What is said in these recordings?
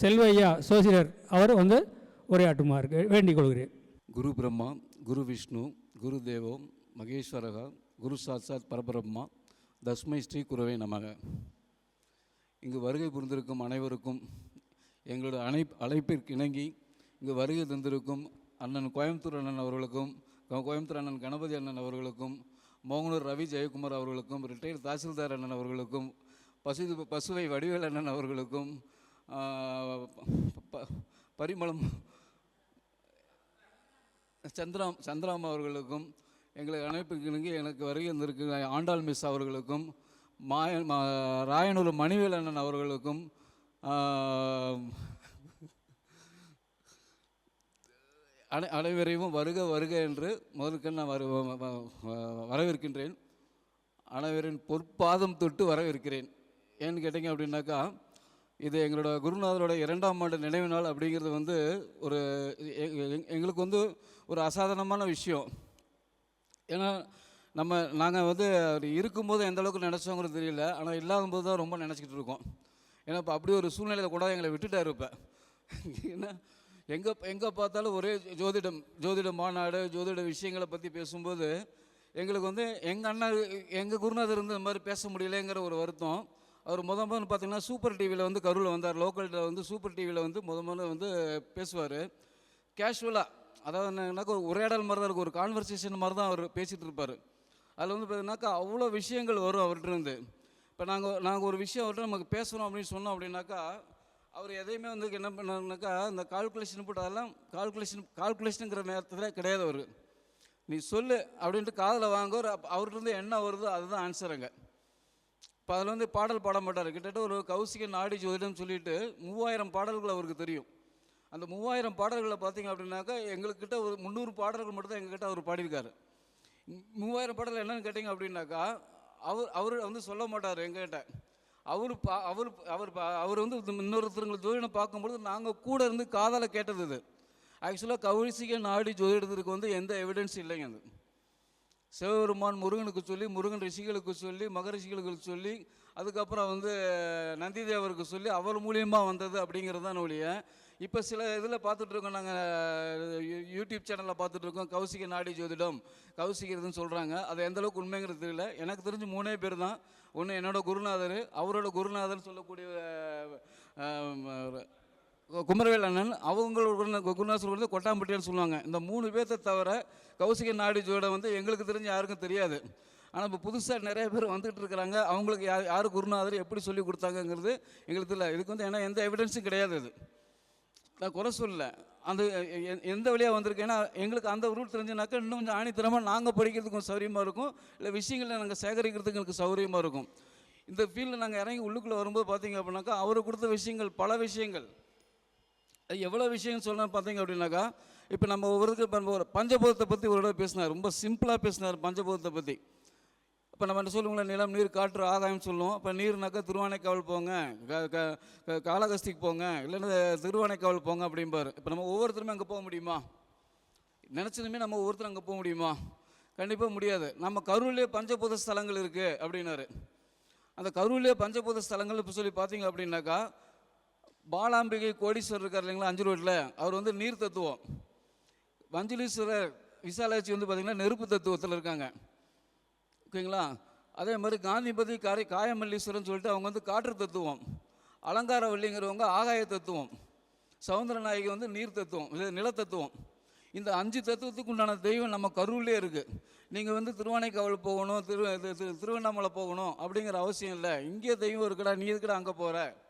செல்வையா செல்வ சோசியர் அவர் வந்து உரையாற்றுமாறு வேண்டிக் கொள்கிறேன். குரு பிரம்மா குரு விஷ்ணு குரு தேவோ மகேஸ்வரக குரு சாட்சாத் பரபிரம்மா தஸ்மை ஸ்ரீ குருவை நமக. இங்கு வருகை புரிந்திருக்கும் அனைவருக்கும் எங்களோட அணை அழைப்பிற்கு இணங்கி இங்கு வருகை தந்திருக்கும் அண்ணன் கோயம்புத்தூர் அண்ணன் அவர்களுக்கும் கோயம்புத்தூர் அண்ணன் கணபதி அண்ணன் அவர்களுக்கும் மோகனூர் ரவி ஜெயக்குமார் அவர்களுக்கும் ரிட்டையர்ட் தாசில்தார் அண்ணன் அவர்களுக்கும் பசு பசுவை வடிவேல் அண்ணன் அவர்களுக்கும் பரிமளம். சந்திராம் சந்திராம் அவர்களுக்கும் எங்களை அழைப்புக்கு இணங்கி எனக்கு வருகை இருந்திருக்கிற ஆண்டாள் மிஸ் அவர்களுக்கும் மாய மா ராயனூர் மணிவேல் அண்ணன் அவர்களுக்கும் அனை அனைவரையும் வருக வருக என்று முதலுக்கு நான் வரு வ- வரவேற்கின்றேன். அனைவரின் பொற்பாதம் தொட்டு வரவேற்கிறேன். ஏன்னு கேட்டிங்க அப்படின்னாக்கா இது எங்களோட குருநாதரோட இரண்டாம் ஆண்டு நினைவு நாள் அப்படிங்கிறது வந்து ஒரு எ- எங்களுக்கு வந்து ஒரு அசாதாரணமான விஷயம். ஏன்னா நம்ம நாங்கள் வந்து அவர் இருக்கும்போது எந்த அளவுக்கு நினச்சோங்கிறது தெரியல. ஆனால் இல்லாத போது தான் ரொம்ப நினச்சிக்கிட்டு இருக்கோம். ஏன்னா இப்போ அப்படி ஒரு சூழ்நிலையில் கூட எங்களை விட்டுட்டா இருப்பேன் ஏன்னா எங்கே எங்கே பார்த்தாலும் ஒரே ஜோதிடம் ஜோதிட மாநாடு ஜோதிட விஷயங்களை பற்றி பேசும்போது எங்களுக்கு வந்து எங்கள் அண்ணா எங்கள் குருநாதர் இருந்து இந்த மாதிரி பேச முடியலைங்கிற ஒரு வருத்தம். அவர் முத முதல்ல பார்த்தீங்கன்னா சூப்பர் டிவியில் வந்து கரூரில் வந்தார். லோக்கலில் வந்து சூப்பர் டிவியில் வந்து முத முதல்ல வந்து பேசுவார். கேஷுவலாக அதாவது என்னன்னாக்கா ஒரு உரையாடல் மாதிரி தான் இருக்கும். ஒரு கான்வர்சேஷன் மாதிரி தான் அவர் பேசிகிட்டு இருப்பார். அதில் வந்து பார்த்தீங்கன்னாக்கா அவ்வளோ விஷயங்கள் வரும் அவர்கிட்டருந்து இப்போ நாங்கள் நாங்கள் ஒரு விஷயம் அவர்கிட்ட நமக்கு பேசணும் அப்படின்னு சொன்னோம் அப்படின்னாக்கா அவர் எதையுமே வந்து என்ன பண்ணாருனாக்கா இந்த கால்குலேஷன் போட்டு அதெல்லாம் கால்குலேஷன் கால்குலேஷனுங்கிற நேரத்தில் கிடையாது அவர். நீ சொல்லு அப்படின்ட்டு காதில் வாங்க அவர்கிட்ட இருந்து என்ன வருதோ அதுதான் ஆன்சருங்க இப்போ அதில் வந்து பாடல் பாட மாட்டார். கிட்டத்தட்ட ஒரு கௌசிக நாடி ஜோதிடம் சொல்லிட்டு மூவாயிரம் பாடல்கள் அவருக்கு தெரியும். அந்த மூவாயிரம் பாடல்களை பார்த்தீங்க அப்படின்னாக்கா எங்கக்கிட்ட ஒரு முந்நூறு பாடல்கள் மட்டும் தான் எங்ககிட்ட அவர் பாடியிருக்காரு. மூவாயிரம் பாடல் என்னன்னு கேட்டிங்க அப்படின்னாக்கா அவர் அவர் வந்து சொல்ல மாட்டார் எங்ககிட்ட. அவர் பா அவர் அவர் பா- அவர் வந்து இன்னொருத்தருங்களை ஜோதிடம் பார்க்கும்பொழுது நாங்கள் கூட இருந்து காதலை கேட்டது இது. ஆக்சுவலாக கௌசிக நாடி ஜோதிடத்திற்கு வந்து எந்த எவிடன்ஸ் இல்லைங்க அது. சிவபெருமான் முருகனுக்கு சொல்லி முருகன் ரிஷிகளுக்கு சொல்லி மகரிஷிகளுக்கு சொல்லி அதுக்கப்புறம் வந்து நந்தி தேவருக்கு சொல்லி அவர் மூலியமாக வந்தது அப்படிங்கிறது தான் ஒழிய இப்போ சில இதில் பார்த்துட்ருக்கோம் நாங்கள் யூடியூப் சேனலில் பார்த்துட்ருக்கோம் கௌசிக நாடி ஜோதிடம் கௌசிகிறதுன்னு சொல்கிறாங்க அது எந்த அளவுக்கு உண்மைங்கிறது தெரியல. எனக்கு தெரிஞ்சு மூணே பேர் தான். ஒன்று என்னோட குருநாதர் அவரோட குருநாதர்னு சொல்லக்கூடிய குமரவேல் அண்ணன் அவங்களோட குருநா- குருநாசர் வந்து கொட்டாம்பட்டியான்னு சொல்லுவாங்க. இந்த மூணு பேர்த்த தவிர கௌசிக நாடி ஜோட வந்து எங்களுக்கு தெரிஞ்ச யாருக்கும் தெரியாது. ஆனால் இப்போ புதுசாக நிறைய பேர் வந்துகிட்டு இருக்கிறாங்க. அவங்களுக்கு யார் யார் குருநாதர் எப்படி சொல்லி கொடுத்தாங்கங்கிறது எங்களுக்கு தெரியல. இதுக்கு வந்து ஏன்னா எந்த எவிடன்ஸும் கிடையாது அது நான் குறை சொல்லல. அந்த எ- எந்த வழியாக வந்திருக்கு? ஏன்னா எங்களுக்கு அந்த ரூட் தெரிஞ்சுனாக்கா இன்னும் கொஞ்சம் ஆணித்தரமாக நாங்கள் படிக்கிறதுக்கும் சௌரியமாக இருக்கும். இல்லை விஷயங்களை நாங்கள் சேகரிக்கிறதுக்கு எங்களுக்கு சௌரியமாக இருக்கும். இந்த ஃபீல்டில் நாங்கள் இறங்கி உள்ளுக்குள்ளே வரும்போது பார்த்தீங்க அப்படின்னாக்கா அவர் கொடுத்த விஷயங்கள் பல விஷயங்கள். எவ்வளோ விஷயம் சொல்லணும் பார்த்தீங்க அப்படின்னாக்கா இப்போ நம்ம ஒவ்வொருத்தருக்கு இப்போ நம்ம ஒரு பஞ்சபூதத்தை பற்றி ஒரு தடவை பேசினார். ரொம்ப சிம்பிளாக பேசினார் பஞ்சபூதத்தை பற்றி இப்போ நம்ம என்ன சொல்லுவோங்களா நிலம் நீர் காற்று ஆதாயம் சொல்லுவோம். இப்போ நீர்னாக்கா திருவானைக்காவல் போங்க காலகஸ்திக்கு காளகஸ்திக்கு போங்க இல்லைன்னா திருவானைக்காவல் போங்க அப்படிம்பார். இப்போ நம்ம ஒவ்வொருத்தருமே அங்கே போக முடியுமா? நினச்சதுமே நம்ம ஒவ்வொருத்தரும் அங்கே போக முடியுமா? கண்டிப்பாக முடியாது. நம்ம கரூர்லேயே பஞ்சபூத ஸ்தலங்கள் இருக்குது அப்படின்னாரு. அந்த கரூர்லேயே பஞ்சபூத ஸ்தலங்கள் இப்போ சொல்லி பார்த்தீங்க அப்படின்னாக்கா பாலாம்பிகை கோடீஸ்வரர் இருக்கார் இல்லைங்களா அஞ்சு ரோட்டில் அவர் வந்து நீர் தத்துவம். வஞ்சலீஸ்வரர் விசாலாட்சி வந்து பார்த்திங்கன்னா நெருப்பு தத்துவத்தில் இருக்காங்க. ஓகேங்களா? அதே மாதிரி காந்திபதி காரை காயமல்லீஸ்வரன் சொல்லிட்டு அவங்க வந்து காற்று தத்துவம். அலங்காரவல்லிங்கிறவங்க ஆகாய தத்துவம். சவுந்தரநாயகி வந்து நீர் தத்துவம் இது நிலத்தத்துவம் இந்த அஞ்சு தத்துவத்துக்கு உண்டான தெய்வம் நம்ம கரூர்லேயே இருக்குது நீங்கள் வந்து திருவானைக்காவல் போகணும் திரு திரு- திருவண்ணாமலை போகணும் அப்படிங்கிற அவசியம் இல்லை. இங்கே தெய்வம் இருக்குடா நீ இருக்குடா அங்கே போகிற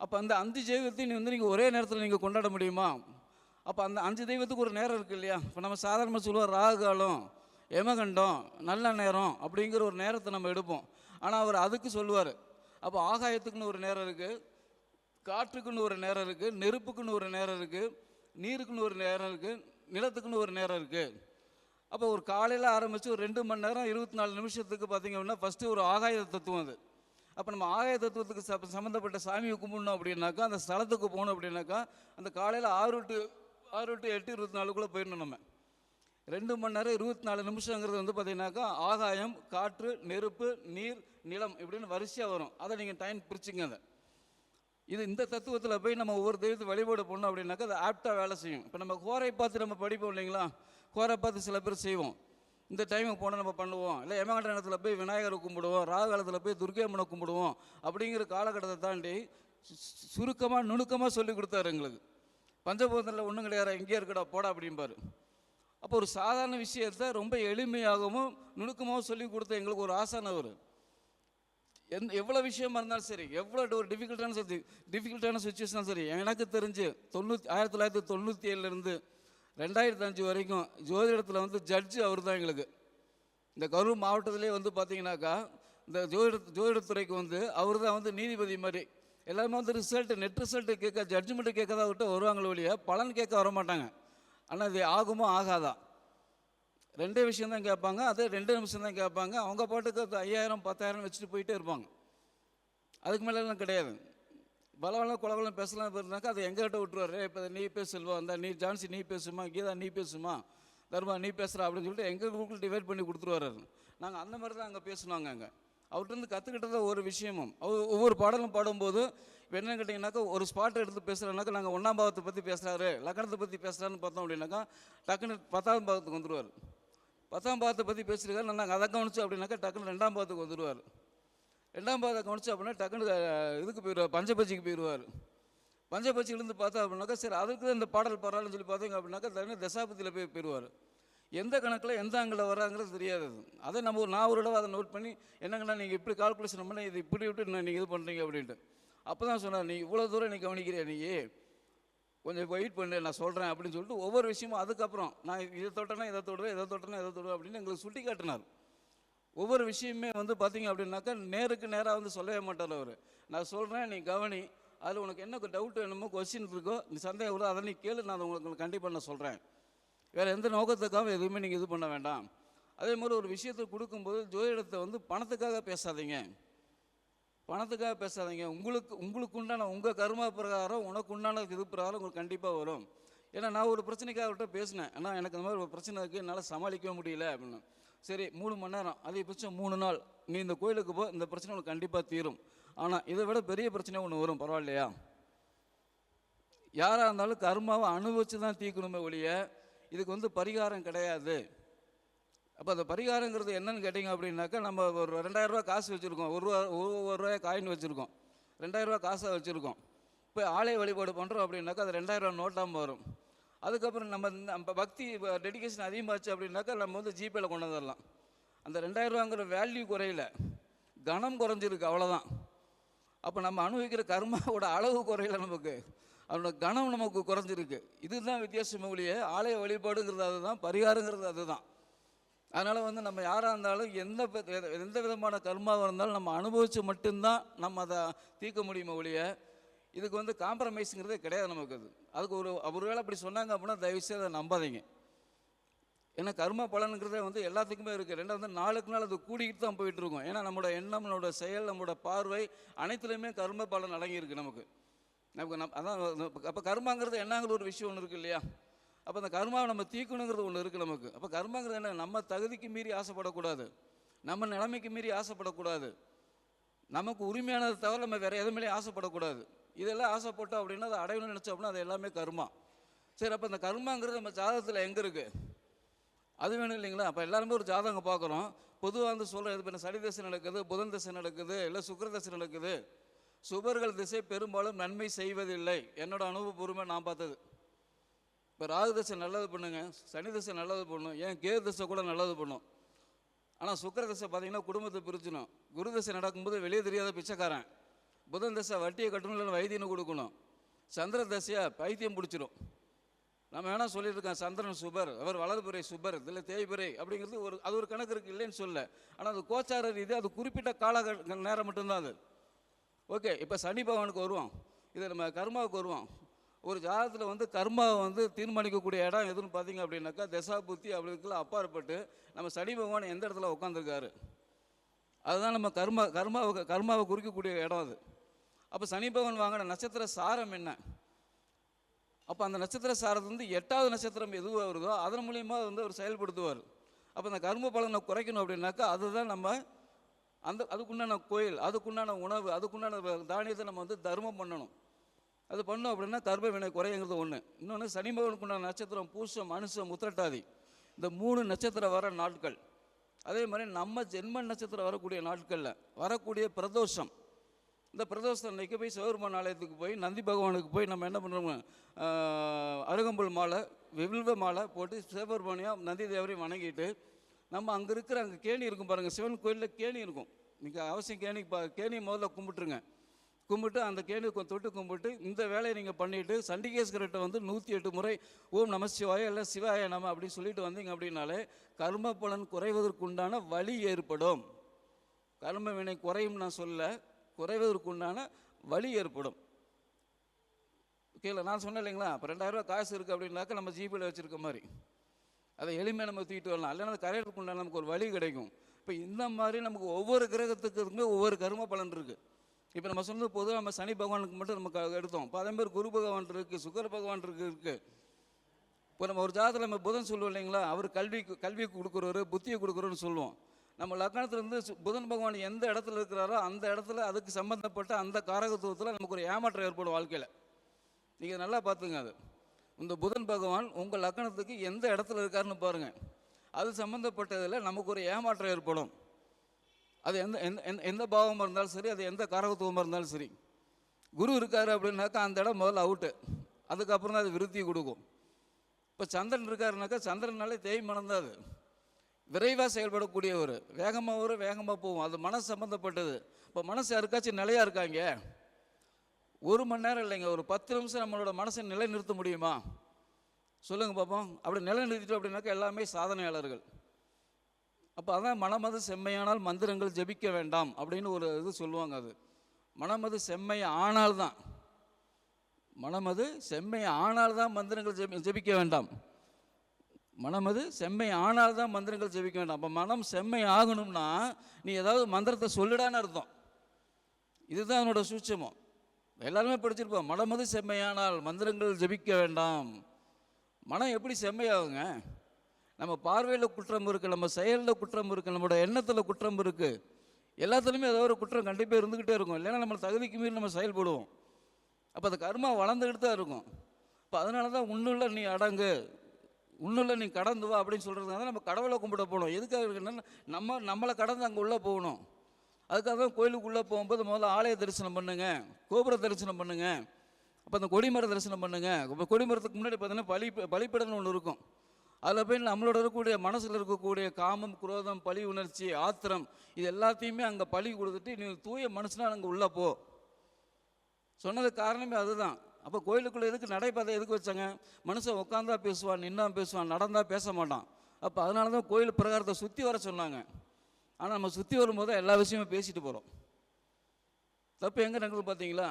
அப்போ அந்த அஞ்சு தெய்வத்தையும் நீ வந்து நீங்கள் ஒரே நேரத்தில் நீங்கள் கொண்டாட முடியுமா? அப்போ அந்த அஞ்சு தெய்வத்துக்கு ஒரு நேரம் இருக்குது இல்லையா? இப்போ நம்ம சாதாரணமாக சொல்லுவோம் ராகு காலம் நல்ல நேரம் அப்படிங்கிற ஒரு நேரத்தை நம்ம எடுப்போம். ஆனால் அவர் அதுக்கு சொல்லுவார். அப்போ ஆகாயத்துக்குன்னு ஒரு நேரம் இருக்குது காற்றுக்குன்னு ஒரு நேரம் இருக்குது நெருப்புக்குன்னு ஒரு நேரம் இருக்குது நீருக்குன்னு ஒரு நேரம் இருக்குது நிலத்துக்குன்னு ஒரு நேரம் இருக்குது அப்போ ஒரு காலையில் ஆரம்பித்து ஒரு ரெண்டு மணி நேரம் இருபத்தி நாலு நிமிஷத்துக்கு பார்த்தீங்க அப்படின்னா ஃபஸ்ட்டு ஒரு ஆகாய தத்துவம் அது. அப்போ நம்ம ஆகாய தத்துவத்துக்கு ச சம்மந்தப்பட்ட சாமியை கும்பிடணும் அப்படின்னாக்கா அந்த ஸ்தலத்துக்கு போகணும் அப்படின்னாக்கா அந்த காலையில் ஆறு டு ஆறு டு எட்டு இருபத்தி நாலுக்குள்ளே போயிடணும் நம்ம. ரெண்டு மணி நேரம் இருபத்தி நாலு நிமிஷங்கிறது வந்து பார்த்தீங்கன்னாக்கா ஆகாயம் காற்று நெருப்பு நீர் நிலம் இப்படின்னு வரிசையாக வரும். அதை நீங்கள் டைம் பிரிச்சுங்க அதை. இது இந்த தத்துவத்தில் போய் நம்ம ஒவ்வொரு தெய்வத்தை வழிபாடு பண்ணோம் அப்படின்னாக்கா அது ஆப்டாக வேலை செய்யும். இப்போ நம்ம கோரை பார்த்து நம்ம படிப்போம் இல்லைங்களா? கோரை பார்த்து சில பேர் செய்வோம். இந்த டைமுக்கு போனால் நம்ம பண்ணுவோம். இல்லை யமகண்ட நேரத்தில் போய் விநாயகரை கும்பிடுவோம் ராகு காலத்தில் போய் துர்க்கையம்மனை கும்பிடுவோம். அப்படிங்கிற காலகட்டத்தை தாண்டி சுருக்கமாக நுணுக்கமாக சொல்லி கொடுத்தாரு எங்களுக்கு. பஞ்சபூதத்தில் ஒன்றும் கிடையாது எங்கேயே இருக்கடா போடா அப்படிம்பாரு. அப்போ ஒரு சாதாரண விஷயத்தை ரொம்ப எளிமையாகவும் நுணுக்கமாகவும் சொல்லி கொடுத்த எங்களுக்கு ஒரு ஆசானவர் அவர். எந்த எவ்வளோ விஷயமா இருந்தாலும் சரி எவ்வளோ ஒரு டிஃபிகல்ட்டான சரி டிஃபிகல்ட்டான சுச்சுவேஷனாலும் சரி எனக்கு தெரிஞ்சு தொண்ணூற்றி ஆயிரத்தி தொள்ளாயிரத்தி தொண்ணூற்றி ஏழுலேருந்து ரெண்டாயிரத்தி அஞ்சு வரைக்கும் ஜோதிடத்தில் வந்து ஜட்ஜு அவர் தான் எங்களுக்கு. இந்த கரூர் மாவட்டத்திலே வந்து பார்த்தீங்கன்னாக்கா இந்த ஜோதிட ஜோதிடத்துறைக்கு வந்து அவர் தான் வந்து நீதிபதி மாதிரி. எல்லாருமே வந்து ரிசல்ட்டு நெட் ரிசல்ட்டு கேட்க ஜட்ஜ்மெண்ட்டு கேட்க தான் விட்டு வருவாங்களே ஒழிய பலன் கேட்க வர மாட்டாங்க ஆனால் இது ஆகுமோ ஆகாதா? ரெண்டே விஷயம் தான் கேட்பாங்க அதே ரெண்டு நிமிஷம் தான் கேட்பாங்க. அவங்க பாட்டுக்கு ஐயாயிரம் பத்தாயிரம் வச்சுட்டு போயிட்டே இருப்பாங்க. அதுக்கு மேலெல்லாம் கிடையாது. பலவெல்லாம் குலவெல்லாம் பேசலாம் இருந்தாக்கா அதை எங்ககிட்ட விட்டுருவாரு. இப்போ நீ பேச செல்வா அந்த நீ ஜான்சி நீ பேசுமா கீதா நீ பேசுமா தர்மா நீ பேசுகிற அப்படின்னு சொல்லிட்டு எங்கள் குரூப்பில் டிவைட் பண்ணி கொடுத்துருவாரு நாங்கள் அந்த மாதிரி தான் அங்கே பேசினாங்க அங்கே. அவர்கிட்ட கற்றுக்கிட்டத ஒரு விஷயமும். அவர் ஒவ்வொரு பாடலும் பாடும்போது இப்போ என்ன கேட்டிங்கனாக்கா ஒரு ஸ்பாட் எடுத்து பேசுகிறனாக்கா நாங்கள் ஒன்றாம் பாவத்தை பற்றி பேசுகிறாரு லக்கணத்தை பற்றி பேசுகிறான்னு பார்த்தோம் அப்படின்னாக்கா டக்குன்னு பத்தாம் பாவத்துக்கு வந்துடுவார் பத்தாம் பாவத்தை பற்றி பேசியிருக்காரு நாங்கள் அதை கவனிச்சோம் அப்படின்னாக்கா டக்குன்னு ரெண்டாம் பாவத்துக்கு வந்துடுவார் ரெண்டாம் பாதை கவனிச்சு அப்படின்னா டக்குன்னு இதுக்கு போயிடுவார் பஞ்சபட்சிக்கு போயிடுவார். பஞ்சபட்சியிலேருந்து பார்த்தா அப்படின்னாக்கா சரி அதுக்கு இந்த பாடல் பரவாயில்லன்னு சொல்லி பார்த்தீங்க அப்படின்னாக்கா தனி தசாபதியில் போய் போயிடுவார். எந்த கணக்கில் எந்த ஆங்கில் வராங்கிறது தெரியாது அது. அதை நம்ம ஒரு நான் ஒரு தடவை அதை நோட் பண்ணி என்னங்கண்ணா நீங்கள் இப்படி கால்குலேஷன் பண்ணி இது இப்படி விட்டு நீங்கள் இது பண்ணுறீங்க அப்படின்ட்டு. அப்போ தான் சொன்னார் நீ இவ்வளோ தூரம் நீ கவனிக்கிறியா நீ? கொஞ்சம் வெயிட் பண்ணு நான் சொல்கிறேன் அப்படின்னு சொல்லிட்டு ஒவ்வொரு விஷயமும் அதுக்கப்புறம் நான் இதை தொட்டேன்னா இதை தொடுவேன் இதை தொட்டேன்னா இதை தொடுவேன் அப்படின்னு எங்களுக்கு சுட்டி காட்டினார் ஒவ்வொரு விஷயமே வந்து பார்த்தீங்க அப்படின்னாக்கா நேருக்கு நேராக வந்து சொல்லவே மாட்டார் அவர். நான் சொல்கிறேன் நீ கவனி. அதில் உனக்கு என்ன டவுட் வேணுமோ கொஸ்டின் இருக்கோ நீ சந்தேகம் இருக்கோ அதை நீ கேளு. நான் அதை உங்களுக்கு கண்டிப்பாக நான் சொல்கிறேன் வேறு எந்த நோக்கத்துக்காகவும் எதுவுமே நீங்கள் இது பண்ண வேண்டாம். அதே மாதிரி ஒரு விஷயத்தை கொடுக்கும்போது ஜோதிடத்தை வந்து பணத்துக்காக பேசாதீங்க. பணத்துக்காக பேசாதீங்க. உங்களுக்கு உங்களுக்கு உண்டான உங்கள் கர்மா பிரகாரம் உனக்கு உண்டான இது பிரகாரம் உங்களுக்கு கண்டிப்பாக வரும். ஏன்னா நான் ஒரு பிரச்சனைக்காக அவர்கிட்ட பேசினேன். ஏன்னா எனக்கு இந்த மாதிரி ஒரு பிரச்சனை இருக்குது என்னால் சமாளிக்கவே முடியல அப்படின்னு. சரி மூணு மணி நேரம். அதிகபட்சம் மூணு நாள். நீ இந்த கோயிலுக்கு போ இந்த பிரச்சனை உனக்கு கண்டிப்பாக தீரும். ஆனால் இதை விட பெரிய பிரச்சனை ஒன்று வரும் பரவாயில்லையா? யாராக இருந்தாலும் கர்மாவை அனுபவித்து தான் தீர்க்கணுமே ஒழிய இதுக்கு வந்து பரிகாரம் கிடையாது. அப்போ அந்த பரிகாரங்கிறது என்னன்னு கேட்டிங்க அப்படின்னாக்கா நம்ம ஒரு ரெண்டாயிரம் காசு வச்சுருக்கோம். ஒரு ரூபா ஒரு ரூபாய் காயின் வச்சுருக்கோம். ரெண்டாயிரம் ரூபாய் வச்சுருக்கோம். இப்போ ஆலய வழிபாடு பண்ணுறோம் அப்படின்னாக்கா அது ரெண்டாயிரம் நோட்டாமல் வரும். அதுக்கப்புறம் நம்ம நம்ம பக்தி டெடிகேஷன் அதிகமாச்சு அப்படின்னாக்கா நம்ம வந்து ஜிபேல கொண்டு வந்துடலாம் அந்த ரெண்டாயிரரூவாங்கிற வேல்யூ குறையல. கணம் குறைஞ்சிருக்கு அவ்வளோதான் அப்போ நம்ம அனுபவிக்கிற கர்மாவோட அளவு குறையில நமக்கு. அதோட கணம் நமக்கு குறைஞ்சிருக்கு. இதுதான் வித்தியாசமே ஒழிய ஆலய வழிபாடுங்கிறது அதுதான் பரிகாரங்கிறது அதுதான். அதனால் வந்து நம்ம யாராக இருந்தாலும் எந்த எந்த விதமான கர்மாவாக இருந்தாலும் நம்ம அனுபவித்து மட்டும்தான் நம்ம அதை தீர்க்க முடியுமே ஒழிய இதுக்கு வந்து காம்ப்ரமைஸுங்கிறதே கிடையாது நமக்கு அது. அதுக்கு ஒரு ஒருவேளை அப்படி சொன்னாங்க அப்படின்னா தயவுசெய்து அதை நம்பாதீங்க. ஏன்னா கர்ம பலனுங்கிறதே வந்து எல்லாத்துக்குமே இருக்குது ரெண்டாவது வந்து நாளுக்கு நாள் அது கூடிக்கிட்டு தான் போயிட்டு இருக்கோம் ஏன்னா நம்மளோட எண்ணம் நம்மளோட செயல் நம்மளோட பார்வை அனைத்துலேயுமே கர்ம பலன் அடங்கியிருக்கு நமக்கு. நமக்கு நம் அதான் அப்போ கர்மாங்கிறது என்னங்கிற ஒரு விஷயம் ஒன்று இருக்குது இல்லையா? அப்போ அந்த கர்மாவை நம்ம தீக்கணுங்கிறது ஒன்று இருக்குது நமக்கு. அப்போ கர்மாங்கிறது என்ன? நம்ம தகுதிக்கு மீறி ஆசைப்படக்கூடாது. நம்ம நிலைமைக்கு மீறி ஆசைப்படக்கூடாது. நமக்கு உரிமையானது தவிர நம்ம வேறு எதுவுமே ஆசைப்படக்கூடாது. இதெல்லாம் ஆசைப்பட்டோம் அப்படின்னா அதை அடையணும்னு நினச்சோம் அப்படின்னா அது எல்லாமே கர்மா. சரி அப்போ இந்த கர்மாங்கிறது நம்ம ஜாதகத்தில் எங்கே இருக்குது அது வேணும் இல்லைங்களா? அப்போ எல்லாருமே ஒரு ஜாதகம் பார்க்குறோம். பொதுவாக வந்து சொல்கிற இது இப்போ சனி திசை நடக்குது புதன் திசை நடக்குது இல்லை சுக்கர திசை நடக்குது. சுபர்கள் திசை பெரும்பாலும் நன்மை செய்வதில்லை. என்னோட அனுபவபூர்வமாக நான் பார்த்தது. இப்போ ராகு திசை நல்லது பண்ணுங்க சனி திசை நல்லது பண்ணும் ஏன் கேது திசை கூட நல்லது பண்ணும். ஆனால் சுக்கர திசை பார்த்தீங்கன்னா குடும்பத்தை பிரிச்சிடும். குரு திசை நடக்கும்போது வெளியே தெரியாத பிச்சைக்காரன். புதன் தசை வட்டியை கட்டணும் இல்லை கொடுக்கணும். சந்திர தசையாக பைத்தியம் பிடிச்சிரும். நம்ம வேணால் சொல்லியிருக்கோம் சந்திரன் சுபர் அவர் வளர்புரை சுபர் இதில் தேய்புரை அப்படிங்கிறது ஒரு அது ஒரு கணக்கு இருக்குது இல்லைன்னு சொல்ல. ஆனால் அது கோச்சார ரீதி அது குறிப்பிட்ட கால நேரம் மட்டும்தான் அது. ஓகே இப்போ சனி பகவானுக்கு வருவோம் இது நம்ம கர்மாவுக்கு வருவோம் ஒரு ஜாதகத்தில் வந்து கர்மாவை வந்து தீர்மானிக்கக்கூடிய இடம் எதுன்னு பார்த்தீங்க அப்படின்னாக்கா தசா புத்தி அப்படிங்கலாம் அப்பாற்பட்டு நம்ம சனி பகவான் எந்த இடத்துல உட்காந்துருக்காரு அதுதான் நம்ம கர்மா கர்மாவை கர்மாவை குறிக்கக்கூடிய இடம் அது. அப்போ சனி பகவான் வாங்கின நட்சத்திர சாரம் என்ன? அப்போ அந்த நட்சத்திர சாரத்தை வந்து எட்டாவது நட்சத்திரம் எதுவாக வருதோ அதன் மூலியமாக வந்து அவர் செயல்படுத்துவார். அப்போ அந்த கர்ம பலனை குறைக்கணும் அப்படின்னாக்கா அதுதான் நம்ம அந்த அதுக்குண்டான கோயில் அதுக்குண்டான உணவு அதுக்குண்டான தானியத்தை நம்ம வந்து தர்மம் பண்ணணும். அது பண்ணோம் அப்படின்னா கர்ம வினை குறையுங்கிறது ஒன்று இன்னொன்று சனி மகனுக்குண்டான நட்சத்திரம் பூசம் மனுஷம் உத்திரட்டாதி இந்த மூணு நட்சத்திரம் வர நாட்கள். அதே மாதிரி நம்ம ஜென்ம நட்சத்திரம் வரக்கூடிய நாட்களில் வரக்கூடிய பிரதோஷம். இந்த பிரதோஷம் அன்னைக்கு போய் சிவபெருமான் ஆலயத்துக்கு போய் நந்தி பகவானுக்கு போய் நம்ம என்ன பண்ணுறோம் அருகம்புல் மாலை வில்வ மாலை போட்டு சிவபெருமானையும் நந்தி தேவரையும் வணங்கிட்டு நம்ம அங்கே இருக்கிற அங்கே கேணி இருக்கும் பாருங்கள் சிவன் கோயிலில் கேணி இருக்கும். நீங்கள் அவசியம் கேணி பா கேணி முதல்ல கும்பிட்டுருங்க. கும்பிட்டு அந்த கேணி தொட்டு கும்பிட்டு இந்த வேலையை நீங்கள் பண்ணிவிட்டு சண்டிகேஸ்வரர்கிட்ட வந்து நூற்றி எட்டு முறை ஓம் நம சிவாய இல்லை சிவாய நம அப்படின்னு சொல்லிட்டு வந்தீங்க அப்படின்னாலே கர்ம பலன் குறைவதற்குண்டான வழி ஏற்படும். கர்ம வினை குறையும் நான் சொல்ல குறைவதற்குண்டான வழி ஏற்படும். ஓகேல நான் சொன்னேன் இல்லைங்களா? இப்போ ரெண்டாயிரரூவா காசு இருக்குது அப்படின்னாக்கா நம்ம ஜிபியில் வச்சுருக்க மாதிரி. அதை எளிமையாக நம்ம தூக்கிட்டு வரலாம். இல்லைன்னா அது கரையிறதுக்கு உண்டான நமக்கு ஒரு வழி கிடைக்கும். இப்போ இந்த மாதிரி நமக்கு ஒவ்வொரு கிரகத்துக்குமே ஒவ்வொரு கரும பலன் இருக்குது இப்போ நம்ம சொன்னது பொதுவாக நம்ம சனி பகவானுக்கு மட்டும் நம்ம க- எடுத்தோம். இப்போ அதே மாதிரி குரு பகவான் இருக்குது சுக்கர பகவான் இருக்குது இப்போ நம்ம ஒரு ஜாதத்தில் நம்ம புதன் சொல்லுவோம் இல்லைங்களா? அவர் கல்வி கல்வியை கொடுக்குறவர் புத்தியை கொடுக்குறோன்னு சொல்லுவோம். நம்ம லக்னத்திலிருந்து சு- புதன் பகவான் எந்த இடத்துல இருக்கிறாரோ அந்த இடத்துல அதுக்கு சம்பந்தப்பட்ட அந்த காரகத்துவத்தில் நமக்கு ஒரு ஏமாற்றம் ஏற்படும் வாழ்க்கையில். நீங்கள் நல்லா பார்த்துங்க அது. இந்த புதன் பகவான் உங்கள் லக்னத்துக்கு எந்த இடத்துல இருக்காருன்னு பாருங்கள் அது சம்மந்தப்பட்டதில் நமக்கு ஒரு ஏமாற்றம் ஏற்படும். அது எந்த எந்த எந்த- எந்த பாவமாக இருந்தாலும் சரி அது எந்த காரகத்துவமாக இருந்தாலும் சரி. குரு இருக்காரு அப்படின்னாக்கா அந்த இடம் முதல்ல அவுட்டு அதுக்கப்புறம் தான் அது விருத்தி கொடுக்கும். இப்போ சந்திரன் இருக்காருனாக்கா சந்திரனாலே தேய்மானம் தான் அது. விரைவாக செயல்படக்கூடிய ஒரு வேகமாக வரும் வேகமாக போகும் அது மனசு சம்மந்தப்பட்டது இப்போ மனசு யாருக்காச்சும் நிலையாக இருக்காங்க? ஒரு மணி நேரம் இல்லைங்க. ஒரு பத்து நிமிஷம் நம்மளோட மனசை நிலை நிறுத்த முடியுமா? சொல்லுங்கள் பார்ப்போம் அப்படி நிலை நிறுத்திட்டோம் அப்படின்னாக்கா எல்லாமே சாதனையாளர்கள். அப்போ அதான் மனமது செம்மையானால் மந்திரங்கள் ஜெபிக்க வேண்டாம் அப்படின்னு ஒரு இது சொல்லுவாங்க அது. மனமது செம்மை ஆனால் தான் மனமது செம்மை ஆனால் தான் மந்திரங்கள் ஜெபி ஜெபிக்க வேண்டாம். மனமது செம்மை ஆனால் தான் மந்திரங்கள் ஜெபிக்க வேண்டாம். அப்போ மனம் செம்மை ஆகணும்னா நீ ஏதாவது மந்திரத்தை சொல்லிடான்னு அர்த்தம். இதுதான் அவனோட சூட்சமம். எல்லாருமே படிச்சிருப்போம் மனமது செம்மையானால் மந்திரங்கள் ஜெபிக்க வேண்டாம். மனம் எப்படி செம்மையாகுங்க? நம்ம பார்வையில் குற்றம் இருக்குது நம்ம செயலில் குற்றம் இருக்குது நம்மளோட எண்ணத்தில் குற்றம் இருக்குது எல்லாத்துலேயுமே ஏதோ ஒரு குற்றம் கண்டிப்பாக இருந்துக்கிட்டே இருக்கும். இல்லைன்னா நம்ம தகுதிக்கு மீறி நம்ம செயல்படுவோம். அப்போ அந்த கர்மா வளர்ந்துக்கிட்டு தான் இருக்கும். இப்போ அதனால தான் உன்னுள்ள நீ அடங்கு. உன்னுள்ள நீ கடந்து வா அப்படின்னு சொல்கிறதுனால தான் நம்ம கடவுளை கும்பிட போகணும் எதுக்காக இருக்குன்னா நம்ம நம்மளை கடந்து அங்கே உள்ளே போகணும். அதுக்காக தான் கோயிலுக்குள்ளே போகும்போது முதல்ல ஆலய தரிசனம் பண்ணுங்கள் கோபுர தரிசனம் பண்ணுங்கள் அப்போ அந்த கொடிமர தரிசனம் பண்ணுங்க. இப்போ கொடிமரத்துக்கு முன்னாடி பார்த்தீங்கன்னா பலி பலிப்பிடம்னு ஒன்று இருக்கும். அதில் போய் நம்மளோட இருக்கக்கூடிய மனசில் இருக்கக்கூடிய காமம் குரோதம் பழி உணர்ச்சி ஆத்திரம் இது எல்லாத்தையுமே அங்கே பழி கொடுத்துட்டு நீ தூய மனசுனால் அங்கே உள்ளே போ. சொன்னது காரணமே அதுதான். அப்போ கோயிலுக்குள்ளே எதுக்கு நடைபாதை எதுக்கு வச்சாங்க? மனுஷன் உட்காந்தா பேசுவான் நின்னா பேசுவான் நடந்தா பேச மாட்டான். அப்போ அதனால தான் கோயில் பிரகாரத்தை சுற்றி வர சொன்னாங்க. ஆனால் நம்ம சுற்றி வரும்போது எல்லா விஷயமும் பேசிட்டு போகிறோம் தப்பு எங்கே நடக்குது பார்த்தீங்களா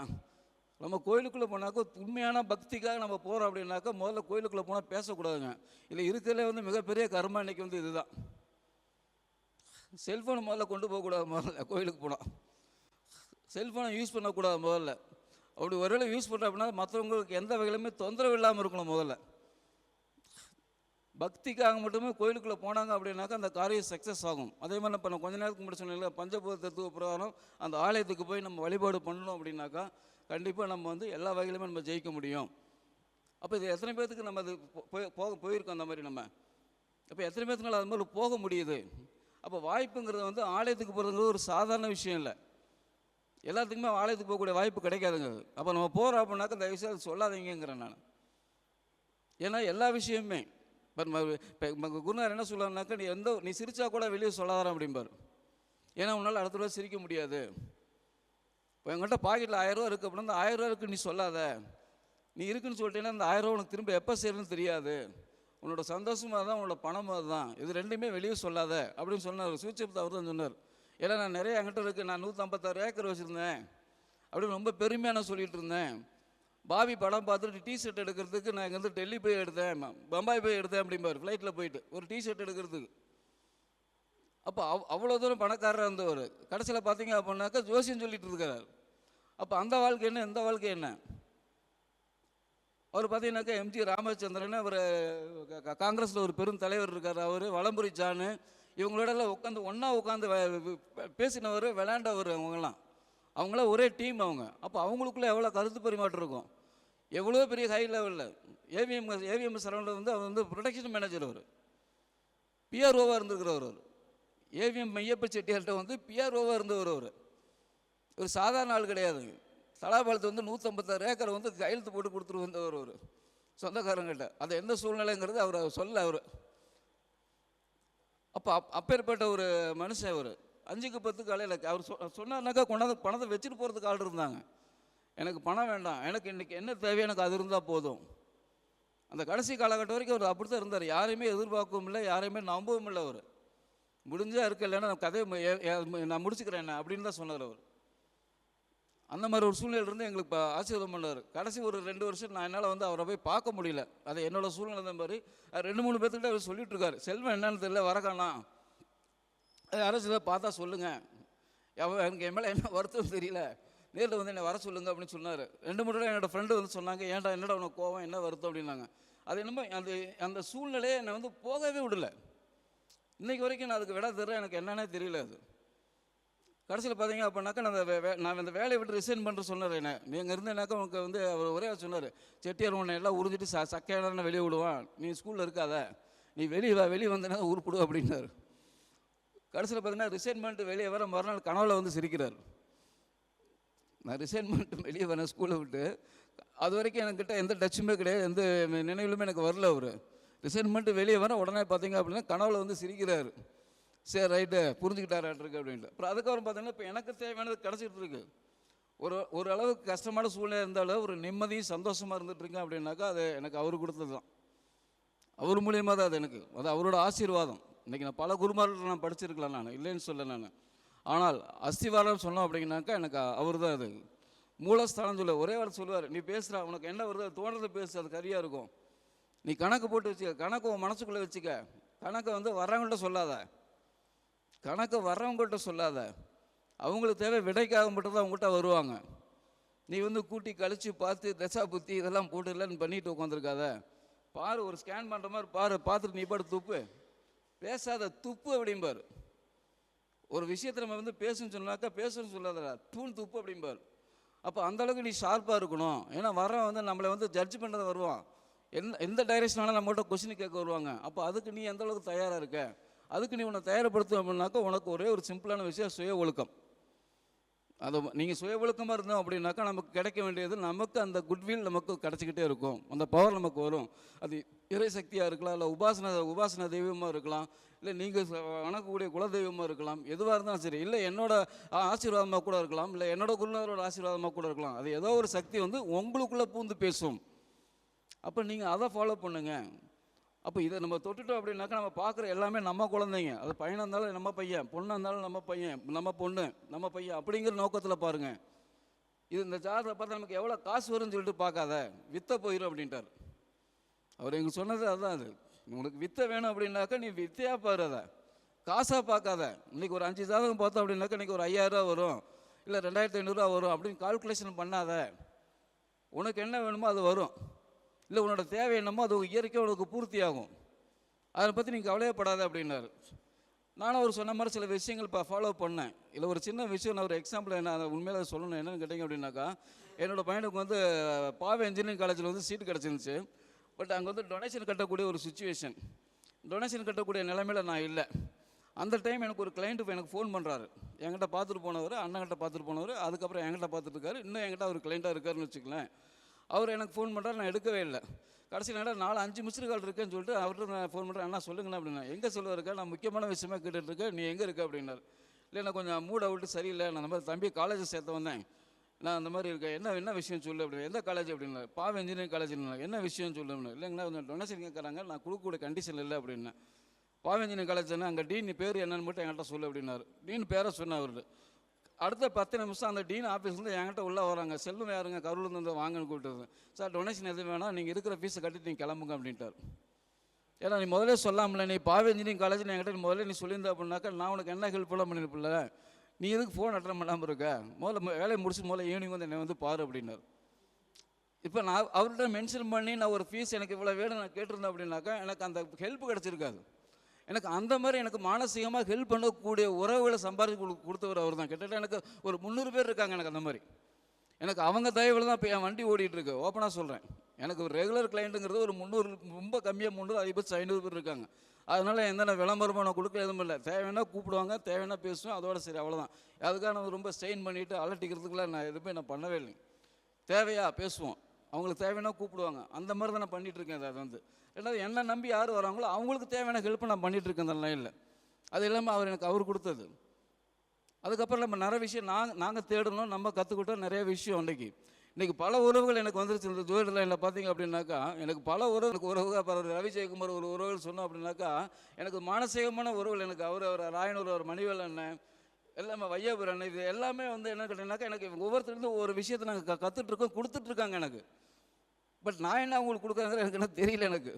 நம்ம கோயிலுக்குள்ளே போனாக்கா உண்மையான பக்திக்காக நம்ம போகிறோம் அப்படின்னாக்கா முதல்ல கோயிலுக்குள்ளே போனால் பேசக்கூடாதுங்க. இல்லை இருக்கிறதுலே வந்து மிகப்பெரிய கர்மா இன்னைக்கு வந்து இதுதான். செல்ஃபோனை முதல்ல கொண்டு போகக்கூடாது முதல்ல கோயிலுக்கு போனால் செல்ஃபோனை யூஸ் பண்ணக்கூடாது முதல்ல. அப்படி ஒருவேளை யூஸ் பண்ணுறோம் அப்படின்னா மற்றவங்களுக்கு எந்த வகையிலுமே தொந்தரவு இல்லாமல் இருக்கணும் முதல்ல. பக்திக்காக மட்டுமே கோயிலுக்குள்ளே போனாங்க அப்படின்னாக்கா அந்த காரியம் சக்ஸஸ் ஆகும். அதே மாதிரி இப்போ நான் கொஞ்ச நேரத்துக்கு முன்னாடி சொன்னால பஞ்சபூத தத்துவ பிரகாரம் அந்த ஆலயத்துக்கு போய் நம்ம வழிபாடு பண்ணணும் அப்படின்னாக்கா கண்டிப்பாக நம்ம வந்து எல்லா வகையிலுமே நம்ம ஜெயிக்க முடியும். அப்போ இது எத்தனை பேர்த்துக்கு நம்ம அது போய் போக போயிருக்கோம் அந்த மாதிரி நம்ம. அப்போ எத்தனை பேர்த்துனால அது மாதிரி போக முடியுது. அப்போ வாய்ப்புங்கிறது வந்து ஆலயத்துக்கு போகிறதுங்கிறது ஒரு சாதாரண விஷயம் இல்லை. எல்லாத்துக்குமே ஆலயத்துக்கு போகக்கூடிய வாய்ப்பு கிடைக்காதுங்க. அப்போ நம்ம போகிறோம் அப்படின்னாக்கா இந்த விஷயம் சொல்லாதீங்கிறேன் நான். ஏன்னா எல்லா விஷயமுமே. இப்போ இப்போ குருநார் என்ன சொல்லுவாருனாக்கா நீ எந்த நீ சிரித்தா கூட வெளியே சொல்லாதாரம் அப்படிம்பார். ஏன்னா உன்னால் அடுத்த தடவை சிரிக்க முடியாது. இப்போ என்கிட்ட பாக்கெட்டில் ஆயிரரூவா இருக்குது அப்படின்னா அந்த ஆயிரரூவா இருக்குது நீ சொல்லாத. நீ இருக்குன்னு சொல்லிட்டேன்னா அந்த ஆயிரரூவா உனக்கு திரும்ப எப்போ சேருன்னு தெரியாது. உன்னோட சந்தோஷமாக தான் உன்னோட பணம் அதுதான் இது ரெண்டுமே வெளியே சொல்லாத அப்படின்னு சொன்னார். சூச்சபத்தை அவர் தான் சொன்னார். ஏன்னா நான் நிறைய என்கிட்ட இருக்குது நான் நூற்றம்பத்தாறு ஏக்கர் வச்சுருந்தேன். அப்படின்னு ரொம்ப பெருமையாக நான் சொல்லிட்டு இருந்தேன். பாபி படம் பார்த்துட்டு டி ஷர்ட் எடுக்கிறதுக்கு நான் இங்கேருந்து டெல்லி போய் எடுத்தேன். பம்பாய் போய் எடுத்தேன் அப்படிம்பார். ஃப்ளைட்டில் போயிட்டு ஒரு டி ஷர்ட் எடுக்கிறதுக்கு. அப்போ அவ் அவ்வளோ தூரம் பணக்காரராக இருந்தவர். கடைசியில் பார்த்தீங்க அப்படின்னாக்கா ஜோசியம் சொல்லிட்டு இருக்கிறார் அப்போ அந்த வாழ்க்கை என்ன? இந்த வாழ்க்கை என்ன? அவர் பார்த்தீங்கன்னாக்கா எம்ஜி ராமச்சந்திரன் அவர் காங்கிரஸில் ஒரு பெரும் தலைவர் இருக்கார். அவர் வளம்புரி ஜானு. இவங்களோடலாம் உட்காந்து ஒன்றா உட்காந்து பேசினவர் விளையாண்டவர் அவங்கெல்லாம் அவங்களாம் ஒரே டீம் அவங்க. அப்போ அவங்களுக்குள்ளே எவ்வளோ கருத்து பரிமாற்றம் இருக்கும்? எவ்வளோ பெரிய ஹை லெவலில் ஏவிஎம் ஏவிஎம் சரவணில் வந்து அவர் வந்து ப்ரொடக்ஷன் மேனேஜர் அவர். பிஆர்ஓவாக இருந்திருக்கிறவர் அவர். ஏவிஎம் மையப்ப செட்டியார்கிட்ட வந்து பிஆர்ஓவாக இருந்தவர் அவர். ஒரு சாதாரண ஆள் கிடையாது. தலாபாலத்தை வந்து நூற்றம்பத்தாறு ஏக்கரை வந்து கையெழுத்து போட்டு கொடுத்துட்டு வந்தவர் அவர். சொந்தக்காரங்கிட்ட. அது எந்த சூழ்நிலைங்கிறது அவர் சொல்ல அவர் அப்போ அப் அப்பேற்பட்ட ஒரு மனுஷன் அவர். அஞ்சுக்கு பத்து காலையில் அவர் சொ சொன்னார்னாக்கா கொண்டாந்து பணத்தை வச்சுட்டு போகிறதுக்கு ஆள் இருந்தாங்க. எனக்கு பணம் வேண்டாம். எனக்கு இன்றைக்கி என்ன தேவை எனக்கு அது இருந்தால் போதும். அந்த கடைசி காலகட்டம் வரைக்கும் அவர் அப்படி தான் இருந்தார். யாரையுமே எதிர்பார்க்கவும் இல்லை யாரையுமே நம்பவும் இல்லை அவர். முடிஞ்சா இருக்க இல்லைன்னா நான் கதையை நான் முடிச்சுக்கிறேன் என்ன அப்படின்னு தான் சொன்னார் அவர். அந்த மாதிரி ஒரு சூழ்நிலை இருந்து எங்களுக்கு இப்போ ஆசீர்வாதம் பண்ணார். கடைசி ஒரு ரெண்டு வருஷம் நான் என்னால் வந்து அவரை போய் பார்க்க முடியல. அது என்னோட சூழ்நிலை தான் மாதிரி. ரெண்டு மூணு பேர்த்துக்கிட்ட அவர் சொல்லிட்டு இருக்காரு செல்வம் என்னன்னு தெரியல வரக்கானா அரசியல் பார்த்தா சொல்லுங்கள் அவன் எனக்கு என் மேலே என்ன வருத்தம் தெரியல. நேரில் வந்து என்னை வர சொல்லுங்க அப்படின்னு சொன்னார். ரெண்டு மூணு தடவை என்னோட ஃப்ரெண்டு வந்து சொன்னாங்க ஏன்டா என்னடா உனக்கு கோவம்? என்ன வருத்தம்? அப்படின்னாங்க. அது என்னமோ அந்த அந்த சூழ்நிலையை என்னை வந்து போகவே விடல. இன்றைக்கு வரைக்கும் நான் அதுக்கு விட தர்றேன். எனக்கு என்னன்னே தெரியல அது. கடைசியில் பார்த்தீங்க அப்படின்னாக்கா நான் அந்த வே- நான் அந்த வேலையை விட்டு ரிசைன் பண்ணுற சொன்னார் என்ன. நீங்கள் இருந்தேனாக்கா உனக்கு வந்து அவர் ஒரே சொன்னார். செட்டியார் உன்னை எல்லாம் உறிஞ்சிட்டு ச சக்கையான வெளியே விடுவான். நீ ஸ்கூலில் இருக்காத. நீ வெளியே வா வெளியே வந்தனா உருப்பிடு அப்படின்னாரு. கடைசியில் பார்த்தீங்கன்னா ரிசைன் பண்ணிட்டு வெளியே வர மறுநாள் கனவில் வந்து சிரிக்கிறார். நான் ரிசைன் பண்ணிட்டு வெளியே வரேன் ஸ்கூலை விட்டு. அது வரைக்கும் என்கிட்ட எந்த டச்சுமே கிடையாது. எந்த நினைவிலுமே எனக்கு வரல அவர். ரிசைன் பண்ணிட்டு வெளியே வரேன் உடனே பார்த்தீங்க அப்படின்னா கனவில் வந்து சிரிக்கிறாரு. சரி ரைட்டு. புரிஞ்சுக்கிட்டாராட்டிருக்கு அப்படின்ட்டு. அப்புறம் அதுக்கப்புறம் பார்த்தீங்கன்னா இப்போ எனக்கு தேவையானது கிடச்சிட்டு இருக்கு. ஒரு ஒரு அளவுக்கு கஷ்டமான சூழ்நிலை இருந்தாலும் ஒரு நிம்மதியும் சந்தோஷமாக இருந்துகிட்ருக்கேன் அப்படின்னாக்கா அது எனக்கு அவர் கொடுத்தது தான். அவர் மூலியமாக தான் அது எனக்கு. அது அவரோட ஆசீர்வாதம். இன்றைக்கி நான் பல குருமார்கள் நான் படிச்சிருக்கலாம் நான். இல்லைன்னு சொல்ல நான். ஆனால் அஸ்திவாரம் சொன்னோம் அப்படின்னாக்கா எனக்கு அவர் தான் அது. மூலஸ்தானம் சொல்ல ஒரே வாரம் சொல்லுவார். நீ பேசுகிற உனக்கு என்ன வருது தோன்றதை பேசு. அது கரியாக இருக்கும். நீ கணக்கு போட்டு வச்சுக்க. கணக்கு உன் மனசுக்குள்ளே வச்சுக்க. கணக்கை வந்து வர்றவங்கள்ட்ட சொல்லாத. கணக்கு வர்றவங்கள்ட்ட சொல்லாத. அவங்களுக்கு தேவை விடைக்காக மட்டும் தான் அவங்ககிட்ட வருவாங்க. நீ வந்து கூட்டி கழித்து பார்த்து தசா புத்தி இதெல்லாம் போட்டுடலன்னு பண்ணிட்டு உட்காந்துருக்காத. பாரு ஒரு ஸ்கேன் பண்ணுற மாதிரி பாரு பார்த்துட்டு நீ பாட்டு துப்பு. பேசாத துப்பு அப்படிம்பார். ஒரு விஷயத்தை நம்ம வந்து பேசுன்னு சொன்னாக்கா பேசுன்னு சொல்லாதடா தூண் துப்பு அப்படிம்பார். அப்போ அந்தளவுக்கு நீ ஷார்ப்பாக இருக்கணும். ஏன்னா வரவன் வந்து நம்மளை வந்து ஜட்ஜ் பண்ணுறது வருவான். எந்த எந்த டைரக்ஷனாலும் நம்மகிட்ட கொஸ்டின் கேட்க வருவாங்க. அப்போ அதுக்கு நீ எந்த அளவுக்கு தயாராக இருக்க? அதுக்கு நீ உன்னை தயார்படுத்தும் அப்படின்னாக்கா உனக்கு ஒரே ஒரு சிம்பிளான விஷயம் சுய ஒழுக்கம். அது நீங்கள் சுய ஒழுக்கமாக இருந்தோம் அப்படின்னாக்கா நமக்கு கிடைக்க வேண்டியது நமக்கு அந்த குட்வில் நமக்கு கிடச்சிக்கிட்டே இருக்கும். அந்த பவர் நமக்கு வரும். அது இறை சக்தியாக இருக்கலாம் இல்லை உபாசன உபாசன தெய்வமாக இருக்கலாம் இல்லை நீங்கள் வணக்கக்கூடிய குலதெய்வமாக இருக்கலாம் எதுவாக இருந்தாலும் சரி இல்லை என்னோட ஆசீர்வாதமாக கூட இருக்கலாம் இல்லை என்னோட குருநாதரோட ஆசீர்வாதமாக கூட இருக்கலாம். அது ஏதோ ஒரு சக்தி வந்து உங்களுக்குள்ளே பூந்து பேசும். அப்போ நீங்கள் அதை ஃபாலோ பண்ணுங்கள் அப்போ இதை நம்ம தொட்டுட்டோம் அப்படின்னாக்கா நம்ம பார்க்குற எல்லாமே நம்ம குழந்தைங்க. அது பையனாக இருந்தாலும் நம்ம பையன் பொண்ணாக இருந்தாலும் நம்ம பையன் நம்ம பொண்ணு நம்ம பையன் அப்படிங்கிற நோக்கத்தில் பாருங்கள் இது இந்த ஜாதகத்தை பார்த்தா நமக்கு எவ்வளோ காசு வரும்னு சொல்லிட்டு பார்க்காத. வித்த போயிடும் அப்படின்ட்டார். அவர் எங்களுக்கு சொன்னது அதுதான் அது. உனக்கு வித்த வேணும் அப்படின்னாக்கா நீ வித்தையாக பாரு அதை. காசாக பார்க்காத. இன்னைக்கு ஒரு அஞ்சு ஜாதகம் பார்த்தோம் அப்படின்னாக்கா இன்றைக்கி ஒரு ஐயாயிரரூவா வரும். இல்லை ரெண்டாயிரத்தி ஐநூறுரூவா வரும் அப்படின்னு கால்குலேஷன் பண்ணாத. உனக்கு என்ன வேணுமோ அது வரும். இல்லை உன்னோட தேவை என்னமோ அது இயற்கையாக உனக்கு பூர்த்தி ஆகும் அதை பற்றி நீ கவலையப்படாத அப்படின்னாரு. நானும் அவர் சொன்ன மாதிரி சில விஷயங்கள் இப்போ ஃபாலோ பண்ணேன். இல்லை ஒரு சின்ன விஷயம் நான் ஒரு எக்ஸாம்பிள் என்ன அதை உண்மையில சொல்லணும் என்னென்னு கேட்டிங்க அப்படின்னாக்கா என்னோட பையனுக்கு வந்து பாவை இன்ஜினியரிங் காலேஜில் வந்து சீட் கிடச்சிருந்துச்சு. பட் அங்கே வந்து டொனேஷன் கட்டக்கூடிய ஒரு சுச்சுவேஷன் டொனேஷன் கட்டக்கூடிய நிலைமையில் நான் இல்லை. அந்த டைம் எனக்கு ஒரு கிளைண்ட் எனக்கு ஃபோன் பண்ணுறாரு என்கிட்ட பார்த்துட்டு போனவர் அண்ணன்கிட்ட பார்த்துட்டு போனவர் அதுக்கப்புறம் என்கிட்ட பார்த்துட்டு இருக்காரு. இன்னும் என்கிட்ட அவர் கிளைண்ட்டாக இருக்காருன்னு வச்சுக்கலேன் அவர் எனக்கு ஃபோன் பண்ணுறாரு நான் எடுக்கவே இல்லை. கடைசி நேரம் நாலு அஞ்சு மிஸ்டு கால் இருக்குன்னு சொல்லிட்டு அவர்கிட்ட நான் ஃபோன் பண்ணுறேன் அண்ணா சொல்லுங்கண்ணா அப்படின்னா எங்கே சொல்லுவாருக்கா நான் முக்கியமான விஷயமா கேட்டுட்டு இருக்கேன். நீ எங்கே இருக்க? அப்படின்னாரு. இல்லை நான் கொஞ்சம் மூட் அவுட்டு சரியில்லை. நான் அந்த மாதிரி தம்பி காலேஜ் சேர்த்து வந்தேன். நான் அந்த மாதிரி இருக்கேன். என்ன என்ன விஷயம் சொல்லு அப்படின்னு எந்த காலேஜ் அப்படின்னா பாவ இன்ஜினியரிங் காலேஜ் என்ன விஷயம் சொல்லு அப்படின்னு இல்லைங்கண்ணா கொஞ்சம் டொனேஷன் கேட்குறாங்க நான் கொடுக்கக்கூடிய கண்டிஷன் இல்லை அப்படின்னேன் பாவ இன்ஜினியரிங் காலேஜ் அங்கே டீன் பேர் என்னன்னு மட்டும் என்கிட்ட சொல்லு அப்படின்னாரு. டீன் பேரை சொன்னேன் அவர்கிட்ட அடுத்த பத்து நிமிஷம் அந்த டீன் ஆஃபீஸ்லேருந்து என்கிட்ட உள்ளே வராங்க. செல்லும் யாருங்க? கரூர்லேருந்து வந்து வாங்கன்னு கூப்பிட்டு சார் டொனேஷன் எதுவும் வேணாம். நீங்கள் இருக்கிற ஃபீஸை கட்டிட்டு நீங்கள் கிளம்புங்க அப்படின்ட்டார். ஏன்னா நீ முதல்ல சொல்லாமல. நீ பாவி இன்ஜினியரிங் காலேஜ் என்கிட்ட நீ முதல்ல நீ சொல்லியிருந்த அப்படின்னாக்கா நான் உனக்கு என்ன ஹெல்ப் பண்ண பண்ணியிருப்பில்ல நீ எதுக்கு ஃபோன் அட்டன் பண்ணாமல் இருக்க? முதல்ல வேலையை முடிச்சு முதல்ல ஈவினிங் வந்து என்னை வந்து பாரு அப்படின்னார். இப்போ நான் அவர்கிட்ட மென்ஷன் பண்ணி நான் ஒரு ஃபீஸ் எனக்கு இவ்வளோ வேணும் நான் கேட்டிருந்தேன் அப்படின்னாக்கா எனக்கு அந்த ஹெல்ப் கிடச்சிருக்காது. எனக்கு அந்த மாதிரி எனக்கு மானசீகமாக ஹெல்ப் பண்ணக்கூடிய உறவுகளை சம்பாதிச்சு கொடு கொடுத்தவர் அவர் தான் கிட்டத்தட்ட எனக்கு ஒரு முந்நூறு பேர் இருக்காங்க எனக்கு அந்த மாதிரி. எனக்கு அவங்க தயவில் தான் இப்போ என் வண்டி ஓடிட்டுருக்கு. ஓப்பனாக சொல்கிறேன் எனக்கு ஒரு ரெகுலர் கிளைண்ட்டுங்கிறது ஒரு முந்நூறு ரொம்ப கம்மியாக முந்நூறு அதிகபட்சம் ஐநூறு பேர் இருக்காங்க. அதனால் எந்த விளம்பரமாக நான் கொடுக்க எதுவும் இல்லை. தேவைன்னா கூப்பிடுவாங்க தேவைன்னா பேசுவேன் அதோட சரி அவ்வளோதான் அதுக்காக நான் ரொம்ப ஸ்ட்ரெயின் பண்ணிவிட்டு அலட்டிக்கிறதுக்குலாம் நான் எதுவுமே நான் பண்ணவே இல்லை தேவையா? பேசுவோம். அவங்களுக்கு தேவைன்னா கூப்பிடுவாங்க. அந்த மாதிரி தான் நான் பண்ணிகிட்ருக்கேன் அதை அது வந்து. ரெண்டாவது என்ன நம்பி யார் வராங்களோ அவங்களுக்கு தேவையான ஹெல்ப் நான் பண்ணிகிட்ருக்கேன் இருக்கேன் அந்த லைனில் அது இல்லாமல் அவர் எனக்கு அவர் கொடுத்தது. அதுக்கப்புறம் நம்ம நிறைய விஷயம் நாங்கள் நாங்கள் தேடணும் நம்ம கற்றுக்கிட்டோம் நிறைய விஷயம் அன்றைக்கி இன்றைக்கி பல உறவுகள் எனக்கு வந்துருச்சு. இந்த ஜோதி லைனில் பார்த்தீங்க அப்படின்னாக்கா எனக்கு பல உறவு எனக்கு உறவு அப்புறம் ஒரு ரவி ஜெயக்குமார் ஒரு உறவுகள் சொன்னோம் அப்படின்னாக்கா எனக்கு மானசீகமான உறவுகள் எனக்கு. அவர் அவர் ராயனூர் அவர் மணிவேல் அண்ணன் எல்லாமே வையாபுரம் அண்ணன் இது எல்லாமே வந்து என்ன கேட்டீங்கன்னாக்கா எனக்கு ஒவ்வொருத்தருந்து ஒவ்வொரு விஷயத்தை நாங்கள் க கற்றுட்ருக்கோம் கொடுத்துட்ருக்காங்க எனக்கு. பட் நான் என்ன அவங்களுக்கு கொடுக்குறாங்க எனக்கு என்ன தெரியல எனக்கு.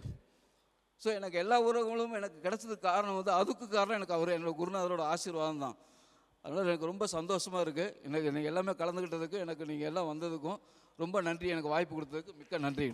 ஸோ எனக்கு எல்லா உறவுகளும் எனக்கு கிடைச்சதுக்கு காரணம் வந்து அதுக்கு காரணம் எனக்கு அவர் என்னோட குருநாதரோட ஆசீர்வாதம் தான். அதனால் எனக்கு ரொம்ப சந்தோஷமாக இருக்குது எனக்கு நீங்கள் எல்லாமே கலந்துக்கிட்டதுக்கு எனக்கு நீங்கள் எல்லாம் வந்ததுக்கும் ரொம்ப நன்றி. எனக்கு வாய்ப்பு கொடுத்ததுக்கு மிக்க நன்றி.